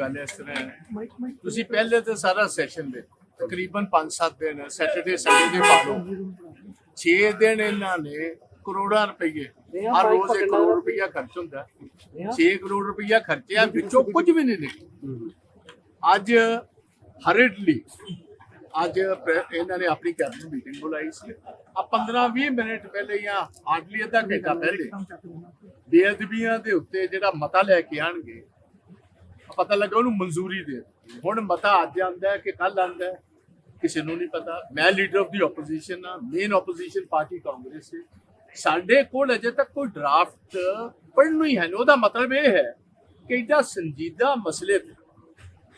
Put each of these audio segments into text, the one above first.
ਗੱਲ ਇਸ ਤਰ੍ਹਾਂ ਤੁਸੀਂ ਪਹਿਲੇ ਤੇ ਸਾਰਾ ਸੈਸ਼ਨ ਦੇ ਤਕਰੀਬਨ 5-7 ਦਿਨ ਸੈਟਰਡੇ ਸੰਡੇ ਦੇ ਪਾ ਲਓ। 6 ਦਿਨ ਇਹਨਾਂ ਨੇ ਕਰੋੜਾਂ ਰੁਪਏ ਹਰ ਰੋਜ਼ 1 ਕਰੋੜ ਰੁਪਇਆ ਖਰਚ ਹੁੰਦਾ। 6 ਕਰੋੜ ਰੁਪਇਆ ਖਰਚਿਆ ਵਿੱਚੋਂ ਕੁਝ ਵੀ ਨਹੀਂ ਨਿਕਲਿਆ। ਅੱਜ ਹਰਿਡਲੀ ਅੱਜ ਇਹਨਾਂ ਨੇ ਆਪਣੀ ਕੈਬਨਿਟ ਮੀਟਿੰਗ ਬੁਲਾਈ ਸੀ। ਆ 15-20 ਮਿੰਟ ਪਹਿਲੇ ਜਾਂ ਹਾਰਡਲੀ ਅੱਧਾ ਘੰਟਾ ਪਹਿਲੇ ਬੇਅਦਬੀਆਂ ਦੇ ਉੱਤੇ ਜਿਹੜਾ ਮਤਾ ਲੈ ਕੇ ਆਣਗੇ ਪਤਾ ਲੱਗਾ ਉਹਨੂੰ ਮਨਜ਼ੂਰੀ ਦੇ। ਹੁਣ ਮਤਾ ਅੱਜ ਆਂਦਾ ਹੈ ਕਿ ਕੱਲ ਆਂਦਾ ਹੈ ਕਿਸੇ ਨੂੰ ਨਹੀਂ ਪਤਾ ਮੈਂ ਲੀਡਰ ਆਫ ਦੀ ਆਪੋਜੀਸ਼ਨ ਆ ਮੇਨ ਆਪੋਜੀਸ਼ਨ ਪਾਰਟੀ ਕਾਂਗਰਸ ਹੈ ਸਾਡੇ ਕੋਲ ਅਜੇ ਤੱਕ ਕੋਈ ਡਰਾਫਟ ਪੜ੍ਹਨ ਨੂੰ ਹੀ ਹੈ ਨਹੀਂ। ਉਹਦਾ ਮਤਲਬ ਇਹ ਹੈ ਕਿ ਇਹਦਾ ਸੰਜੀਦਾ ਮਸਲੇ ਤੇ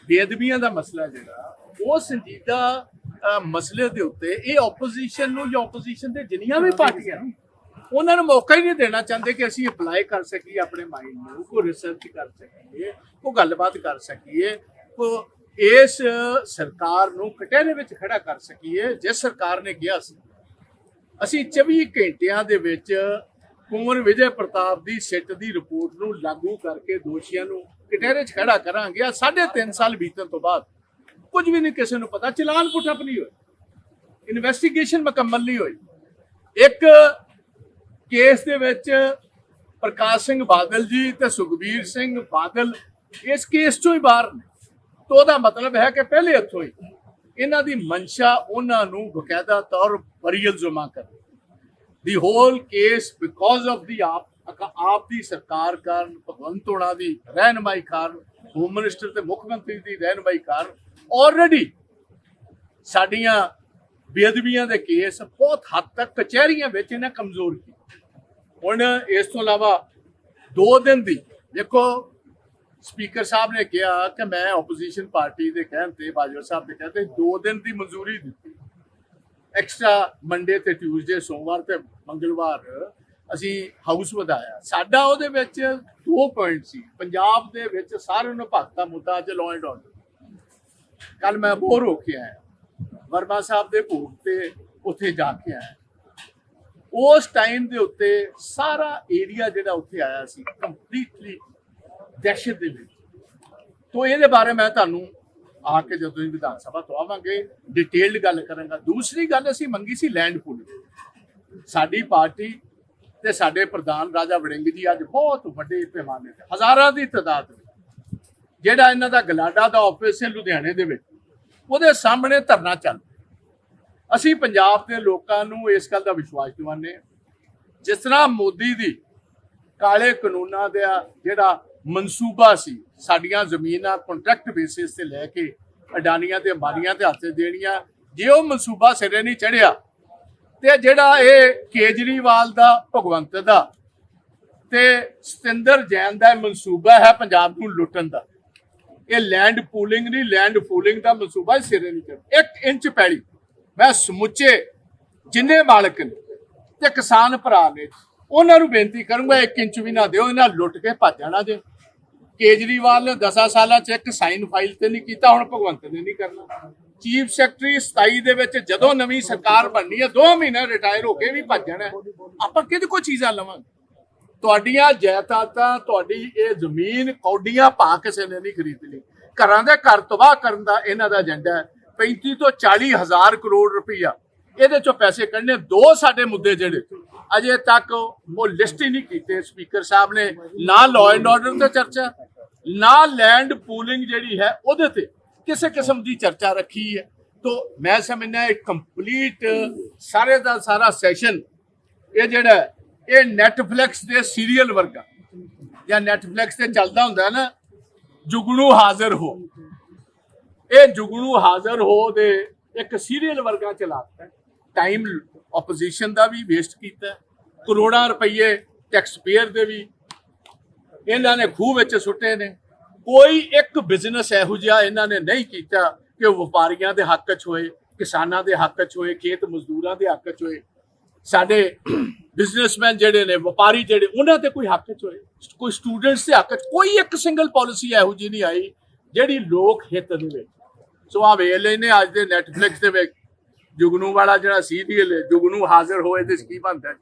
ਬੇਅਦਬੀਆਂ ਦਾ ਮਸਲਾ ਜਿਹੜਾ ਉਹ ਸੰਜੀਦਾ ਮਸਲੇ ਦੇ ਉੱਤੇ ਇਹ ਆਪੋਜੀਸ਼ਨ ਨੂੰ ਜਾਂ ਆਪੋਜੀਸ਼ਨ ਦੇ ਜਿੰਨੀਆਂ ਵੀ ਪਾਰਟੀਆਂ ਨੇ, ਉਹਨਾਂ ਨੂੰ ਮੌਕਾ ਹੀ ਨਹੀਂ ਦੇਣਾ ਚਾਹੁੰਦੇ ਕਿ ਅਸੀਂ ਅਪਲਾਈ ਕਰ ਸਕੀਏ, ਆਪਣੇ ਮਾਈਂਡ ਨੂੰ, ਕੋਈ ਰਿਸਰਚ ਕਰ ਸਕੀਏ, ਕੋਈ ਗੱਲਬਾਤ ਕਰ ਸਕੀਏ। ਕੋਈ ਇਸ ਸਰਕਾਰ ਨੂੰ ਕਟਹਿਰੇ ਵਿੱਚ ਖੜਾ ਕਰ ਸਕੀਏ, ਜਿਸ ਸਰਕਾਰ ਨੇ ਕਿਹਾ ਸੀ। ਅਸੀਂ 24 ਘੰਟਿਆਂ ਦੇ ਵਿੱਚ ਕੁੰਵਰ ਵਿਜੇ ਪ੍ਰਤਾਪ ਦੀ ਸਿੱਟ ਦੀ ਰਿਪੋਰਟ ਨੂੰ ਲਾਗੂ ਕਰਕੇ ਦੋਸ਼ੀਆਂ ਨੂੰ ਕਟਹਿਰੇ 'ਚ ਖੜਾ ਕਰਾਂਗੇ। ਆ ਸਾਢੇ ਤਿੰਨ ਸਾਲ ਬੀਤਣ ਤੋਂ ਬਾਅਦ ਕੁਝ ਵੀ ਨਹੀਂ ਕਿਸੇ ਨੂੰ ਪਤਾ। ਚਲਾਨ ਪੁੱਠਪ ਨਹੀਂ ਹੋਇਆ। ਇਨਵੈਸਟੀਗੇਸ਼ਨ ਮੁਕੰਮਲ ਨਹੀਂ ਹੋਈ। ਇੱਕ ਕੇਸ ਦੇ ਵਿੱਚ ਪ੍ਰਕਾਸ਼ ਸਿੰਘ ਬਾਦਲ ਜੀ ਤੇ ਸੁਖਬੀਰ ਸਿੰਘ ਬਾਦਲ ਇਸ ਕੇਸ ਚੋਂ ਹੀ ਬਾਹਰ ਨੇ। ਤੋਂ ਉਹਦਾ ਮਤਲਬ ਹੈ ਕਿ ਪਹਿਲੇ ਹੱਥੋਂ ਹੀ ਇਹਨਾਂ ਦੀ ਮਨਸ਼ਾ ਉਹਨਾਂ ਨੂੰ ਬਕਾਇਦਾ ਤੌਰ ਬਰੀਅਲ ਜਮਾ ਕਰ ਦੀ whole case because of the AAP AAP ਦੀ ਸਰਕਾਰ ਕਾਰਨ, ਭਗਵੰਤ ਹੋਣਾ ਦੀ ਰਹਿਨਮਾਈ ਕਾਰਨ ਹੋਮ ਮਿਨਿਸਟਰ ਤੇ ਮੁੱਖ ਮੰਤਰੀ ਦੀ ਰਹਿਨਮਾਈ ਕਾਰਨ ਆਲਰੇਡੀ ਸਾਡੀਆਂ ਬੇਅਦਬੀਆਂ ਦੇ ਕੇਸ ਬਹੁਤ ਹੱਦ ਤੱਕ ਕਚਹਿਰੀਆਂ ਵਿੱਚ ਇਹਨਾਂ ਕਮਜ਼ੋਰ ਕੀਤਾ। ਹੁਣ ਇਸ ਤੋਂ ਇਲਾਵਾ 2 ਦਿਨ ਦੀ, ਦੇਖੋ ਸਪੀਕਰ ਸਾਹਿਬ ਨੇ ਕਿਹਾ ਕਿ ਮੈਂ ਆਪੋਜੀਸ਼ਨ ਪਾਰਟੀ ਦੇ ਕਹਿਣ ਤੇ, ਬਾਜਵਾ ਸਾਹਿਬ ਦੇ ਕਹਿੰਦੇ 2 ਦਿਨ ਦੀ ਮਨਜ਼ੂਰੀ ਦਿੱਤੀ। ਐਕਸਟਰਾ ਮੰਡੇ ਤੇ ਟਿਊਜ਼ਡੇ ਸੋਮਵਾਰ ਤੇ ਮੰਗਲਵਾਰ ਅਸੀਂ ਹਾਊਸ ਵਧਾਇਆ। ਸਾਡਾ ਉਹਦੇ ਵਿੱਚ ਦੋ ਪੁਆਇੰਟ ਸੀ। ਪੰਜਾਬ ਦੇ ਵਿੱਚ ਸਾਰਿਆਂ ਨੂੰ ਭਗਤਾ ਮੁੱਦਾ ਚ ਲਾਅ ਐਂਡ ਆਰਡਰ ਕੱਲ ਮੈਂ ਬੋਰ ਹੋ ਕੇ ਆਇਆ। ਵਰਮਾ ਸਾਹਿਬ ਦੇ ਭੋਗ ਤੇ ਉੱਥੇ ਜਾ ਕੇ ਆਇਆ। ਉਸ ਟਾਈਮ ਦੇ ਉੱਤੇ ਸਾਰਾ ਏਰੀਆ ਜਿਹੜਾ ਉੱਥੇ ਆਇਆ ਸੀ ਕੰਪਲੀਟਲੀ ਦਹਿਸ਼ਤ ਦੇ ਵਿੱਚ। ਤੋਂ ਇਹਦੇ ਬਾਰੇ ਮੈਂ ਤੁਹਾਨੂੰ ਆ ਕੇ ਜਦੋਂ ਵਿਧਾਨ ਸਭਾ ਤੋਂ ਆਵਾਂਗੇ ਡਿਟੇਲਡ ਗੱਲ ਕਰਾਂਗਾ। ਦੂਸਰੀ ਗੱਲ ਅਸੀਂ ਮੰਗੀ ਸੀ ਲੈਂਡ ਪੂਲ ਸਾਡੀ ਪਾਰਟੀ ਤੇ ਸਾਡੇ ਪ੍ਰਧਾਨ ਰਾਜਾ ਵੜਿੰਗ ਜੀ ਅੱਜ ਬਹੁਤ ਵੱਡੇ ਪੈਮਾਨੇ ਤੇ, ਹਜ਼ਾਰਾਂ ਦੀ ਤਾਦਾਦ ਵਿੱਚ, ਜਿਹੜਾ ਇਹਨਾਂ ਦਾ ਗਲਾਡਾ ਦਾ ਆਫਿਸ ਹੈ ਲੁਧਿਆਣੇ ਦੇ ਵਿੱਚ, ਉਹਦੇ ਸਾਹਮਣੇ ਧਰਨਾ ਚੱਲ ਅਸੀਂ ਪੰਜਾਬ ਦੇ ਲੋਕਾਂ ਨੂੰ ਇਸ ਗੱਲ ਦਾ ਵਿਸ਼ਵਾਸ ਦਿਵਾਉਂਦੇ ਹਾਂ। ਜਿਸ ਤਰ੍ਹਾਂ ਮੋਦੀ ਦੀ ਕਾਲੇ ਕਾਨੂੰਨਾਂ ਦਾ ਜਿਹੜਾ ਮਨਸੂਬਾ ਸੀ, ਸਾਡੀਆਂ ਜ਼ਮੀਨਾਂ ਕੰਟਰੈਕਟ ਬੇਸਿਸ ਤੇ ਲੈ ਕੇ ਅਡਾਨੀਆਂ ਤੇ ਅੰਬਾਨੀਆਂ ਤੇ ਹੱਥ ਦੇਣੀਆਂ, ਜੇ ਉਹ ਮਨਸੂਬਾ ਸਿਰੇ ਨਹੀਂ ਚੜਿਆ ਤੇ ਜਿਹੜਾ ਇਹ ਕੇਜਰੀਵਾਲ ਦਾ, ਭਗਵੰਤ ਦਾ ਤੇ ਸਤਿੰਦਰ ਜੈਨ ਦਾ ਇਹ ਮਨਸੂਬਾ ਹੈ ਪੰਜਾਬ ਨੂੰ ਲੁੱਟਣ ਦਾ। ਇਹ ਲੈਂਡ ਪੂਲਿੰਗ ਨਹੀਂ ਲੈਂਡ ਪੂਲਿੰਗ ਦਾ ਮਨਸੂਬਾ ਸਿਰੇ ਨਹੀਂ ਚੜਿਆ ਇੱਕ ਇੰਚ ਪੈਲੀ। ਮੈਂ ਸਮੁੱਚੇ ਜਿੰਨੇ ਮਾਲਕ ਨੇ ਤੇ ਕਿਸਾਨ ਭਰਾ ਨੇ, ਉਹਨਾਂ ਨੂੰ ਬੇਨਤੀ ਕਰੂੰਗਾ ਇੱਕ ਇੰਚ ਵੀ ਨਾ ਦਿਓ, ਇਹਨਾਂ ਲੁੱਟ ਕੇ ਭੱਜ ਜਾਣਾ ਜੇ। ਕੇਜਰੀਵਾਲ ਨੇ 10 ਸਾਲਾਂ ਚ ਇੱਕ ਸਾਈਨ ਫਾਈਲ ਤੇ ਨਹੀਂ ਕੀਤਾ, ਹੁਣ ਭਗਵੰਤ ਨੇ ਨਹੀਂ ਕਰਨਾ। ਚੀਫ ਸੈਕਟਰੀ 27 ਦੇ ਵਿੱਚ ਜਦੋਂ ਨਵੀਂ ਸਰਕਾਰ ਬਣਨੀ ਹੈ 2 ਮਹੀਨੇ ਰਿਟਾਇਰ ਹੋ ਕੇ ਵੀ ਭੱਜ ਜਾਣਾ ਆਪਾਂ ਕਿਹਦੇ ਕੋ ਚੀਜ਼ਾਂ ਲਵਾਂਗੇ? ਤੁਹਾਡੀਆਂ ਜਾਇਦਾਦਾਂ, ਤੁਹਾਡੀ ਇਹ ਜ਼ਮੀਨ, ਕੌਡੀਆਂ ਪਾ ਕਿਸੇ ਨੇ ਨਹੀਂ ਖਰੀਦਣੀ। ਘਰਾਂ ਦੇ ਘਰ ਤਬਾਹ ਕਰਨ ਦਾ ਇਹਨਾਂ ਦਾ ਏਜੰਡਾ ਹੈ। 35 ਤੋਂ 40 ਹਜ਼ਾਰ ਕਰੋੜ ਰੁਪਈਆ। ਇਹਦੇ ਚੋਂ ਪੈਸੇ ਕੱਢਣੇ ਦੋ ਸਾਡੇ ਮੁੱਦੇ ਜਿਹੜੇ। ਅਜੇ ਤੱਕ ਉਹ ਲਿਸਟ ਹੀ ਨਹੀਂ ਕੀਤੇ ਸਪੀਕਰ ਸਾਹਿਬ ਨੇ। ਨਾ ਲਾਅ ਐਂਡ ਆਰਡਰ ਤੇ ਚਰਚਾ, ਨਾ ਲੈਂਡ ਪੂਲਿੰਗ ਜਿਹੜੀ ਹੈ, ਉਹਦੇ ਤੇ ਕਿਸੇ ਕਿਸਮ ਦੀ ਚਰਚਾ ਰੱਖੀ ਹੈ। ਤੋਂ ਮੈਂ ਸਮਝਦਾ ਇਹ ਕੰਪਲੀਟ ਸਾਰੇ ਦਾ ਸਾਰਾ ਸੈਸ਼ਨ ਇਹ ਜਿਹੜਾ ਇਹ ਨੈਟਫਲਿਕਸ ਦੇ ਸੀਰੀਅਲ ਵਰਗਾ। ਜਾਂ ਨੈਟਫਲਿਕਸ ਤੇ ਚੱਲਦਾ ਹੁੰਦਾ ਨਾ, ਜੁਗਣੂ ਹਾਜ਼ਰ ਹੋ। ਇਹ ਜੁਗਨੂ ਹਾਜ਼ਰ ਹੋ ਦੇ ਇੱਕ ਸੀਰੀਅਲ ਵਰਗਾ ਚਲਾਤਾ ਟਾਈਮ ਆਪੋਜੀਸ਼ਨ ਦਾ ਵੀ ਵੇਸਟ ਕੀਤਾ। ਕਰੋੜਾਂ ਰੁਪਏ ਟੈਕਸ ਪੇਅਰ ਦੇ ਵੀ। ਇਹਨਾਂ ਨੇ ਖੂਹ ਵਿੱਚ ਸੁੱਟੇ ਨੇ। ਕੋਈ ਇੱਕ ਬਿਜ਼ਨਸ ਇਹੋ ਜਿਹਾ ਇਹਨਾਂ ਨੇ ਨਹੀਂ ਕੀਤਾ ਕਿ ਉਹ ਵਪਾਰੀਆਂ ਦੇ ਹੱਕ 'ਚ ਹੋਏ, ਕਿਸਾਨਾਂ ਦੇ ਹੱਕ 'ਚ ਹੋਏ, ਖੇਤ ਮਜ਼ਦੂਰਾਂ ਦੇ ਹੱਕ 'ਚ ਹੋਏ। ਸਾਡੇ ਬਿਜ਼ਨਸਮੈਨ ਜਿਹੜੇ ਨੇ, ਵਪਾਰੀ ਜਿਹੜੇ, ਉਹਨਾਂ ਤੇ ਕੋਈ ਹੱਕ 'ਚ ਹੋਏ। ਕੋਈ ਸਟੂਡੈਂਟਸ ਦੇ ਹੱਕ 'ਚ, ਕੋਈ ਇੱਕ ਸਿੰਗਲ ਪਾਲਿਸੀ ਇਹੋ ਜਿਹੀ ਨਹੀਂ ਆਈ ਜਿਹੜੀ ਲੋਕ ਹਿੱਤ ਦੇ ਵਿੱਚ ਸੋ ਆ ਵੇਖ ਲੈਨੇ ਅੱਜ ਦੇ ਨੈਟਫਲਿਕਸ ਦੇ ਵਿੱਚ। ਜੁਗਨੂ ਵਾਲਾ ਜਿਹੜਾ ਸੀਰੀਅਲ ਹੈ ਜੁਗਨੂ ਹਾਜ਼ਰ ਹੋਏ ਤੇ ਕੀ ਬਣਦਾ